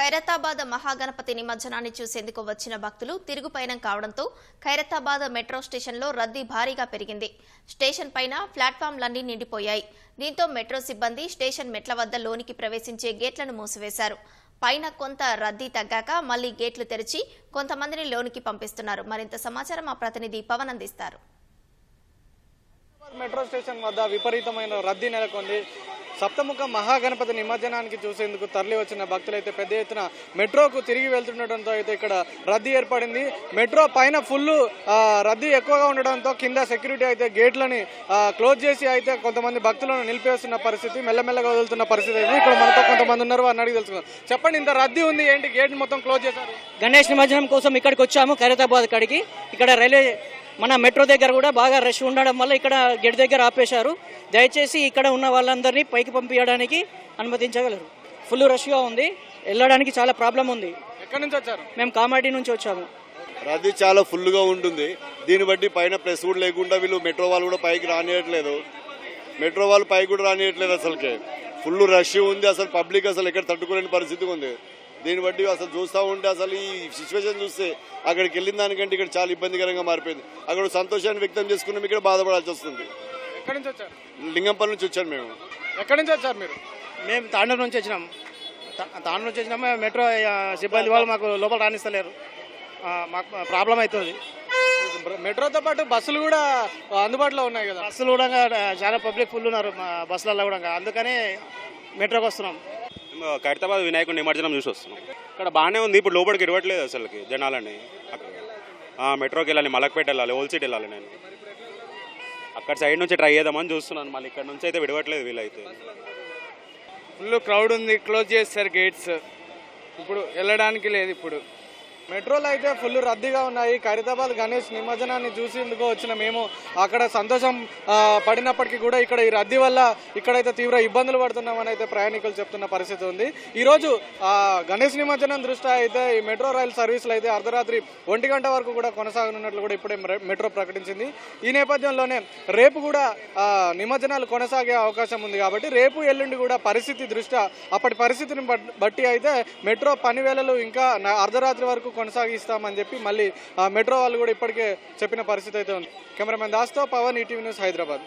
ఖైరతాబాద్ మహాగణపతి నిమజ్జనాన్ని చూసేందుకు వచ్చిన భక్తులు తిరుగుపయనం కావడంతో ఖైరతాబాద్ మెట్రో స్టేషన్లో రద్దీ భారీగా పెరిగింది. స్టేషన్ పైన ప్లాట్ఫామ్లన్నీ నిండిపోయాయి. దీంతో మెట్రో సిబ్బంది స్టేషన్ మెట్ల వద్ద లోనికి ప్రవేశించే గేట్లను మూసివేశారు. పైన కొంత రద్దీ తగ్గాక మళ్ళీ గేట్లు తెరిచి కొంతమందిని లోనికి పంపిస్తున్నారు. మరింత సమాచారం మా ప్రతినిధి పవన్ అందిస్తారు. మెట్రో స్టేషన్ వద్ద విపరీతమైన రద్దీ నెలకొంది. సప్తముఖ మహాగణపతి నిమజ్జనానికి చూసేందుకు తరలి వచ్చిన భక్తులైతే పెద్ద ఎత్తున మెట్రోకు తిరిగి వెళ్తుండటంతో అయితే ఇక్కడ రద్దీ ఏర్పడింది. మెట్రో పైన ఫుల్ రద్దీ ఎక్కువగా ఉండడంతో కింద సెక్యూరిటీ అయితే గేట్లని క్లోజ్ చేసి అయితే కొంతమంది భక్తులను నిలిపేస్తున్న పరిస్థితి మెల్లమెల్లగా వదులుతున్న పరిస్థితి అయితే ఇక్కడ మనతో కొంతమంది ఉన్నారు అని అడిగి తెలుసుకుందాం. చెప్పండి ఇంత రద్దీ ఉంది ఏంటి? గేట్ మొత్తం క్లోజ్ చేశారు. గణేష్ నిమజ్జనం కోసం ఇక్కడికి వచ్చాము ఖైరతాబాద్ కాడికి. ఇక్కడ రైల్వే మన మెట్రో దగ్గర కూడా బాగా రష్ ఉండడం వల్ల ఇక్కడ గేట్ దగ్గర ఆపేశారు. దయచేసి ఇక్కడ ఉన్న వాళ్ళందరినీ పైకి పంపించడానికి అనుమతించగలరు. ఫుల్ రష్గా ఉంది. వెళ్ళడానికి చాలా ప్రాబ్లం ఉంది. ఎక్కడి నుంచి వచ్చారు? మేము కామారెడ్డి నుంచి వచ్చాము. రద్దీ చాలా ఫుల్గా ఉంటుంది. దీన్ని బట్టి పైన ప్రెస్ కూడా లేకుండా వీళ్ళు మెట్రో వాళ్ళు కూడా పైకి రానియట్లేదు. మెట్రో వాళ్ళు పైకి కూడా రానియట్లేదు అసలుకే. ఫుల్ రష్ ఉంది. అసలు పబ్లిక్ అసలు ఎక్కడ తట్టుకోలేని పరిస్థితి ఉంది. దీన్ని బట్టి అసలు చూస్తూ ఉంటే అసలు ఈ సిచ్యువేషన్ చూస్తే అక్కడికి వెళ్ళిన దానికంటే ఇక్కడ చాలా ఇబ్బందికరంగా మారిపోయింది. అక్కడ సంతోషాన్ని వ్యక్తం చేసుకున్నాం ఇక్కడ బాధపడాల్సి వస్తుంది. ఎక్కడి నుంచి వచ్చారు? లింగంపల్లి నుంచి వచ్చాను మేము. ఎక్కడి నుంచి వచ్చారు మీరు? మేము తాండూరు నుంచి వచ్చినాం. తా- తాండూరు నుంచి వచ్చినాము మెట్రో సిబ్బంది వాళ్ళు మాకు లోపల రాణిస్తలేరు ఆ, మాకు ప్రాబ్లం అవుతుంది. మెట్రోతో పాటు బస్సులు కూడా అందుబాటులో ఉన్నాయి కదా? బస్సులు కూడా చాలా పబ్లిక్ ఫుల్ ఉన్నారు బస్సులలో కూడా అందుకని మెట్రోకి వస్తున్నాం. ఖైరతాబాద్ వినాయకుడు నిమజ్జనం చూసి వస్తున్నాం. ఇక్కడ బాగానే ఉంది ఇప్పుడు లోపలికి ఇరవట్లేదు అసలుకి జనాలని. అక్కడ మెట్రోకి వెళ్ళాలి మలక్పేట వెళ్ళాలి ఓల్సీట్ వెళ్ళాలి నేను. అక్కడ సైడ్ నుంచి ట్రై చేద్దామని చూస్తున్నాను మళ్ళీ ఇక్కడ నుంచి అయితే విడవట్లేదు వీళ్ళైతే ఫుల్ క్రౌడ్ ఉంది క్లోజ్ చేస్తారు గేట్స్. ఇప్పుడు వెళ్ళడానికి లేదు ఇప్పుడు. మెట్రోలు అయితే ఫుల్ రద్దీగా ఉన్నాయి. ఖైరతాబాద్ గణేష్ నిమజ్జనాన్ని చూసేందుకు వచ్చిన మేము అక్కడ సంతోషం పడినప్పటికీ కూడా ఇక్కడ ఈ రద్దీ వల్ల ఇక్కడైతే తీవ్ర ఇబ్బందులు పడుతున్నామని అయితే ప్రయాణికులు చెప్తున్న పరిస్థితి ఉంది. ఈరోజు గణేష్ నిమజ్జనం దృష్ట్యా అయితే ఈ మెట్రో రైలు సర్వీసులు అయితే అర్ధరాత్రి ఒంటి గంట వరకు కూడా కొనసాగనున్నట్లు కూడా ఇప్పుడే మెట్రో ప్రకటించింది. ఈ నేపథ్యంలోనే రేపు కూడా నిమజ్జనాలు కొనసాగే అవకాశం ఉంది కాబట్టి రేపు ఎల్లుండి కూడా పరిస్థితి దృష్ట్యా అప్పటి పరిస్థితిని బట్- బట్టి అయితే మెట్రో పని వేళలు ఇంకా అర్ధరాత్రి వరకు కొనసాగిస్తామని చెప్పి మళ్ళీ మెట్రో వాళ్ళు కూడా ఇప్పటికే చెప్పిన పరిస్థితి అయితే ఉంది. కెమెరామెన్ దాస్తో పవన్ ఈటీవీ న్యూస్ హైదరాబాద్.